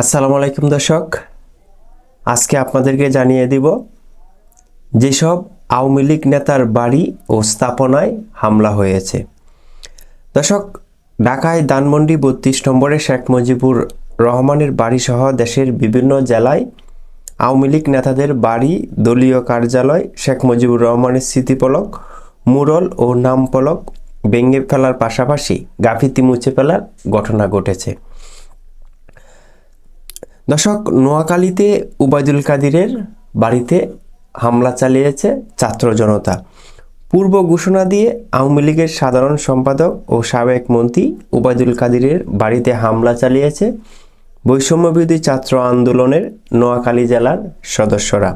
আসসালামু আলাইকুম দর্শক। আজকে আপনাদেরকে জানিয়ে দিব, যেসব আওয়ামী লীগ নেতার বাড়ি ও স্থাপনায় হামলা হয়েছে। দর্শক, ঢাকায় দানমন্ডি বত্রিশ নম্বরে শেখ মুজিবুর রহমানের বাড়িসহ দেশের বিভিন্ন জেলায় আওয়ামী লীগ নেতাদের বাড়ি, দলীয় কার্যালয়, শেখ মুজিবুর রহমানের স্মৃতিপলক, মুরল ও নামপলক ভেঙে ফেলার পাশাপাশি গাফিতি মুছে ফেলার ঘটনা ঘটেছে। দর্শক, নোয়াখালীতে উবায়দুল কাদিরের বাড়িতে হামলা চালিয়েছে ছাত্র জনতা। পূর্ব ঘোষণা দিয়ে আওয়ামী লীগের সাধারণ সম্পাদক ও সাবেক মন্ত্রী উবায়দুল কাদিরের বাড়িতে হামলা চালিয়েছে বৈষম্যবিরোধী ছাত্র আন্দোলনের নোয়াখালী জেলার সদস্যরা।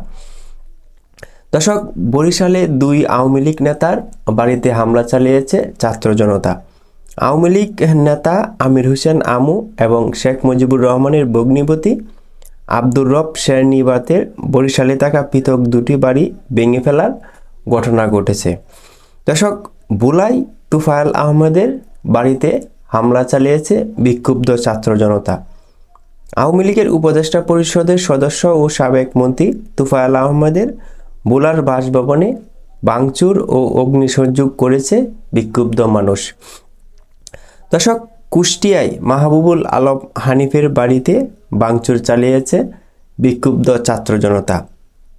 দর্শক, বরিশালে দুই আওয়ামী লীগ নেতার বাড়িতে হামলা চালিয়েছে ছাত্র জনতা। আওয়ামী লীগ নেতা আমির হোসেন আমু এবং শেখ মুজিবুর রহমানের ভগ্নিপতি আব্দুর রব শেরনিবাতের বরিশালে থাকা পৃথক দুটি বাড়ি ভেঙে ফেলার ঘটনা ঘটেছে। দর্শক, বুলাই তুফায়েল আহমেদের বাড়িতে হামলা চালিয়েছে বিক্ষুব্ধ ছাত্র জনতা। আওয়ামী লীগের উপদেষ্টা পরিষদের সদস্য ও সাবেক মন্ত্রী তুফায়েল আহমেদের বুলার বাসভবনে বাংচুর ও অগ্নিসংযোগ করেছে বিক্ষুব্ধ মানুষ। দর্শক, কুষ্টিয়ায় মাহবুবুল আলম হানিফের বাড়িতে বাংচুর চালিয়েছে বিক্ষুব্ধ ছাত্র জনতা।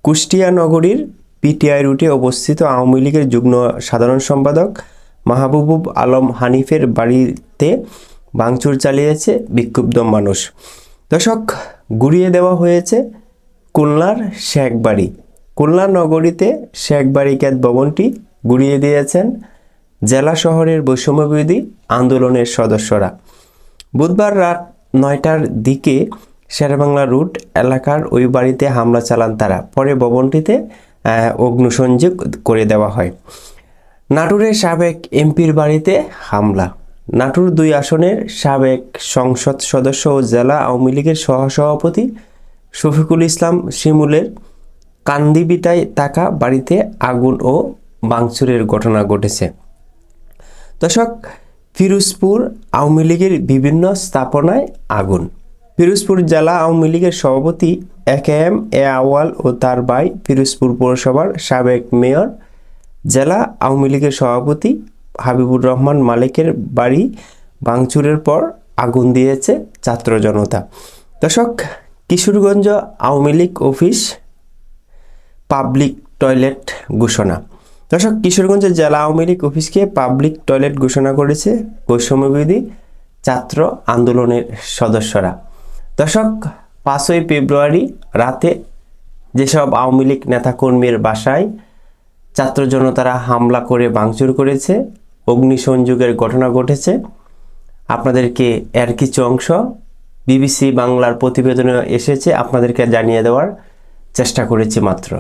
কুষ্টিয়া নগরীর পিটিআই রুটে অবস্থিত আওয়ামী লীগের যুগ্ম সাধারণ সম্পাদক মাহবুব আলম হানিফের বাড়িতে ভাঙচুর চালিয়েছে বিক্ষুব্ধ মানুষ। দর্শক, গুড়িয়ে দেওয়া হয়েছে খুলনার শেখবাড়ি। খুলনা নগরীতে শেখবাড়ি ক্যাত ভবনটি গুড়িয়ে দিয়েছেন জেলা শহরের বৈষম্যবিরোধী আন্দোলনের সদস্যরা। বুধবার রাত নয়টার দিকে শেরবাংলা রুট এলাকার ওই বাড়িতে হামলা চালান তারা। পরে ভবনটিতে অগ্নিসংযোগ করে দেওয়া হয়। নাটোরের সাবেক এমপির বাড়িতে হামলা। নাটোর দুই আসনের সাবেক সংসদ সদস্য ও জেলা আওয়ামী লীগের সহসভাপতি শফিকুল ইসলাম শিমুলের কান্দিবিতায় থাকা বাড়িতে আগুন ও ভাঙচুরের ঘটনা ঘটেছে। দর্শক, ফিরোজপুর আওয়ামী লীগের বিভিন্ন স্থাপনায় আগুন। ফিরোজপুর জেলা আওয়ামী লীগের সভাপতি এ কে এম এ আওয়াল ও তার ভাই ফিরোজপুর পৌরসভার সাবেক মেয়র, জেলা আওয়ামী লীগের সভাপতি হাবিবুর রহমান মালিকের বাড়ি ভাঙচুরের পর আগুন দিয়েছে ছাত্র জনতা। দর্শক, Kishoreganj Awami League office public toilet ঘোষণা। দর্শক কিশোরগঞ্জ জেলা আওয়ামী লীগ অফিসকে পাবলিক টয়লেট ঘোষণা করেছে বৈষম্যবিধি ছাত্র আন্দোলনের সদস্যরা। দর্শক, পাঁচই ফেব্রুয়ারি রাতে যেসব আওয়ামী লীগ নেতাকর্মীর বাসায় ছাত্র জনতারা হামলা করে ভাঙচুর করেছে, অগ্নিসংযোগের ঘটনা ঘটেছে, আপনাদেরকে এর কিছু অংশ বিবিসি বাংলার প্রতিবেদনে এসেছে, আপনাদেরকে জানিয়ে দেওয়ার চেষ্টা করেছি মাত্র।